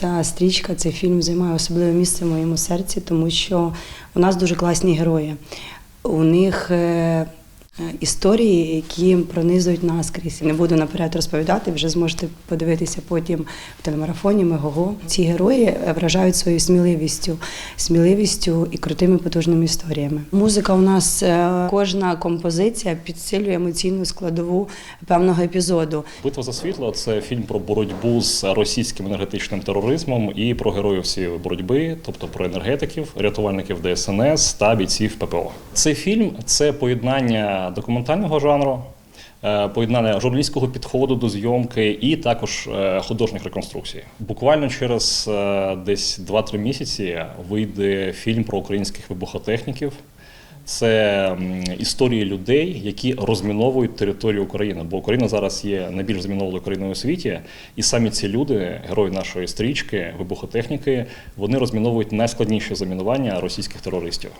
ця стрічка, цей фільм займає особливе місце в моєму серці, тому що у нас дуже класні герої. У них е, історії, які пронизують наскрізь. Не буду наперед розповідати, вже зможете подивитися потім в телемарафоні Мегого. Ці герої вражають своєю сміливістю, сміливістю і крутими потужними історіями. Музика у нас е, кожна композиція підсилює емоційну складову певного епізоду. Битва за світло це фільм про боротьбу з російським енергетичним тероризмом і про героїв цієї боротьби, тобто про енергетиків, рятувальників ДСНС та бійців ППО. Цей фільм це поєднання документального жанру. е, Поєднання журналістського підходу до зйомки і також е, художніх реконструкцій. Буквально через е, десь 2-3 місяці вийде фільм про українських вибухотехніків. Це історії людей, які розміновують територію України. Бо Україна зараз є найбільш розмінованою країною у світі, і самі ці люди, герої нашої стрічки, вибухотехніки, вони розміновують найскладніші замінування російських терористів.